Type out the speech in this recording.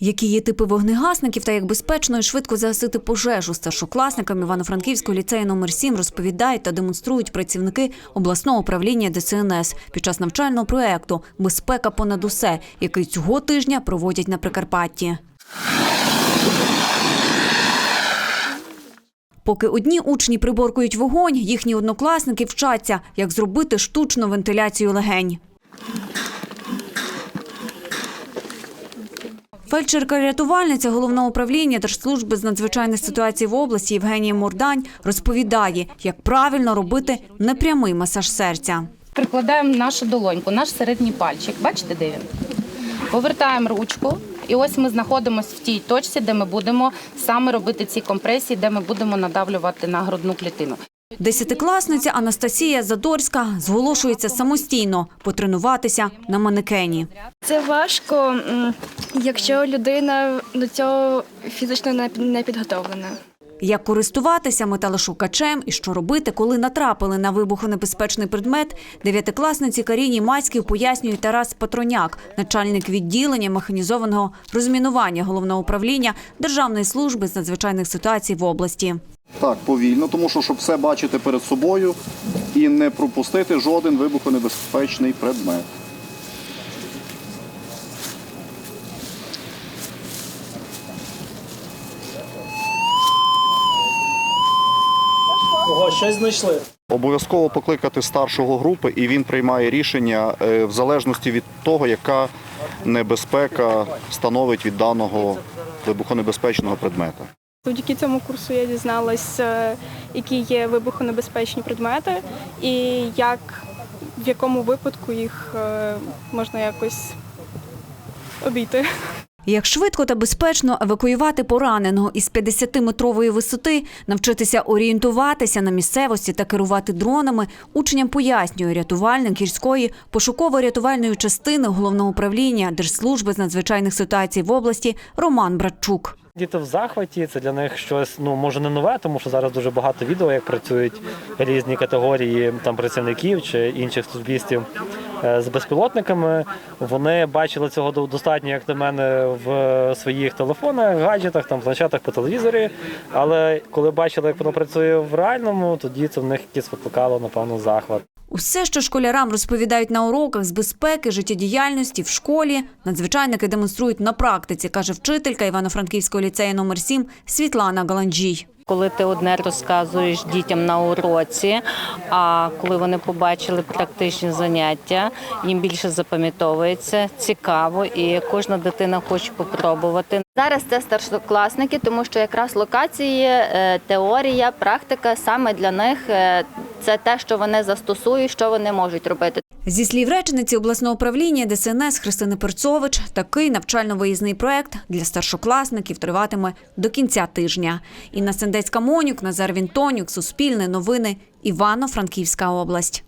Які є типи вогнегасників та як безпечно і швидко загасити пожежу старшокласникам Івано-Франківського ліцею номер 7 розповідають та демонструють працівники обласного управління ДСНС під час навчального проекту Безпека понад усе, який цього тижня проводять на Прикарпатті. Поки одні учні приборкують вогонь, їхні однокласники вчаться, як зробити штучну вентиляцію легень. Фельдшерка-рятувальниця головного управління Держслужби з надзвичайних ситуацій в області Євгенія Мордань розповідає, як правильно робити непрямий масаж серця. Прикладаємо нашу долоньку, наш середній пальчик. Бачите, де він? Повертаємо ручку, і ось ми знаходимося в тій точці, де ми будемо саме робити ці компресії, де ми будемо надавлювати на грудну клітину. Десятикласниця Анастасія Задорська зголошується самостійно потренуватися на манекені. Це важко, якщо людина до цього фізично не підготовлена. Як користуватися металошукачем і що робити, коли натрапили на вибухонебезпечний предмет, дев'ятикласниці Каріні Мацькій пояснює Тарас Патроняк, начальник відділення механізованого розмінування головного управління Державної служби з надзвичайних ситуацій в області. Так, повільно, тому що щоб все бачити перед собою і не пропустити жоден вибухонебезпечний предмет. Ого, щось знайшли. Обов'язково покликати старшого групи, і він приймає рішення е, в залежності від того, яка небезпека становить від даного вибухонебезпечного предмета. Завдяки цьому курсу я дізналася, які є вибухонебезпечні предмети і як в якому випадку їх е, можна якось обійти. Як швидко та безпечно евакуювати пораненого із 50-метрової висоти, навчитися орієнтуватися на місцевості та керувати дронами, учням пояснює рятувальник гірської пошуково-рятувальної частини головного управління Держслужби з надзвичайних ситуацій в області Роман Братчук. Діти в захваті, це для них щось ну може не нове, тому що зараз дуже багато відео, як працюють різні категорії там працівників чи інших службістів е, з безпілотниками. Вони бачили цього до- достатньо, як на мене, в своїх телефонах, гаджетах, там планшетах по телевізорі. Але коли бачили, як воно працює в реальному, тоді це в них якийсь викликало напевно захват. Усе, що школярам розповідають на уроках з безпеки, життєдіяльності в школі, надзвичайники демонструють на практиці, каже вчителька Івано-Франківського ліцею номер 7 Світлана Галанджій. Коли ти одне розказуєш дітям на уроці, а коли вони побачили практичні заняття, їм більше запам'ятовується, цікаво, і кожна дитина хоче попробувати. Зараз це старшокласники, тому що якраз локації, е, теорія, практика саме для них е, це те, що вони застосують, що вони можуть робити. Зі слів речениці обласного управління ДСНС Христини Перцович, такий навчально-виїзний проект для старшокласників триватиме до кінця тижня. Інна Сендецька Монюк, Назар Вінтонюк, Суспільне новини, Івано-Франківська область.